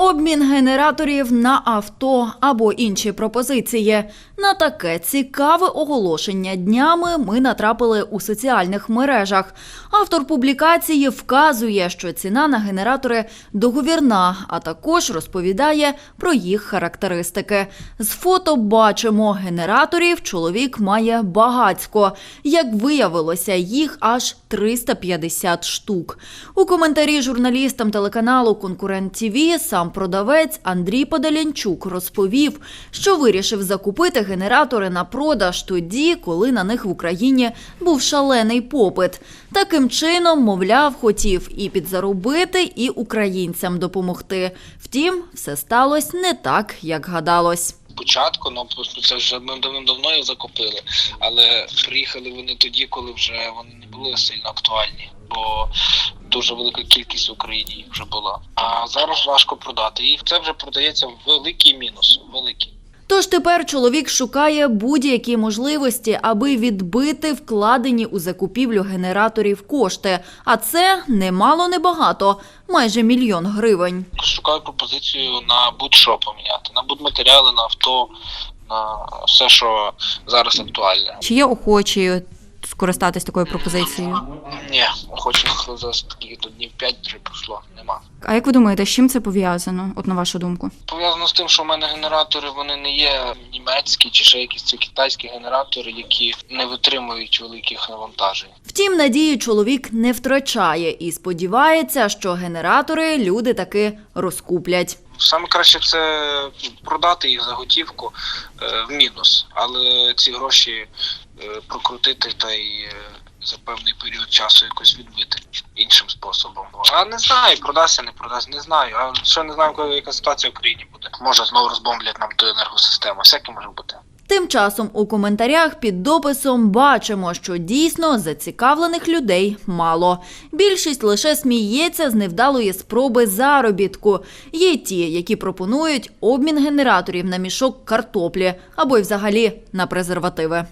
Обмін генераторів на авто або інші пропозиції. На таке цікаве оголошення днями ми натрапили у соціальних мережах. Автор публікації вказує, що ціна на генератори договірна, а також розповідає про їх характеристики. З фото бачимо, генераторів чоловік має багацько. Як виявилося, їх аж 350 штук. У коментарі журналістам телеканалу Конкурент ТІВІ сам продавець Андрій Подолянчук розповів, що вирішив закупити генератори на продаж тоді, коли на них в Україні був шалений попит. Таким чином, мовляв, хотів і підзаробити, і українцям допомогти. Втім, все сталося не так, як гадалось. Спочатку, ну це вже ми давним-давно їх закупили, але приїхали вони тоді, коли вже вони не були сильно актуальні, бо дуже велика кількість в Україні їх вже була. А зараз важко продати. І це вже продається в великий мінус. Великий. Тож тепер чоловік шукає будь-які можливості, аби відбити вкладені у закупівлю генераторів кошти. А це немало небагато, майже мільйон гривень. Шукаю пропозицію на будь-що поміняти, на будь-матеріали, на авто, на все, що зараз актуальне. Чи є охочі скористатись такою пропозицією? Ні, хочу за скільки тут днів 5 вже пройшло, нема. А як ви думаєте, з чим це пов'язано? От на вашу думку? Пов'язано з тим, що в мене генератори вони не є німецькі чи ще якісь це китайські генератори, які не витримують великих навантажень. Втім, надію чоловік не втрачає і сподівається, що генератори люди таки розкуплять. Саме краще це продати їх за готівку е, в мінус, але ці гроші е, прокрутити та й е, за певний період часу якось відбити іншим способом. А не знаю, продасться, не продасться, не знаю. А що не знаю, яка ситуація в Україні буде. Може знову розбомблять нам ту енергосистему. Всяке може бути. Тим часом у коментарях під дописом бачимо, що дійсно зацікавлених людей мало. Більшість лише сміється з невдалої спроби заробітку. Є ті, які пропонують обмін генераторів на мішок картоплі або й взагалі на презервативи.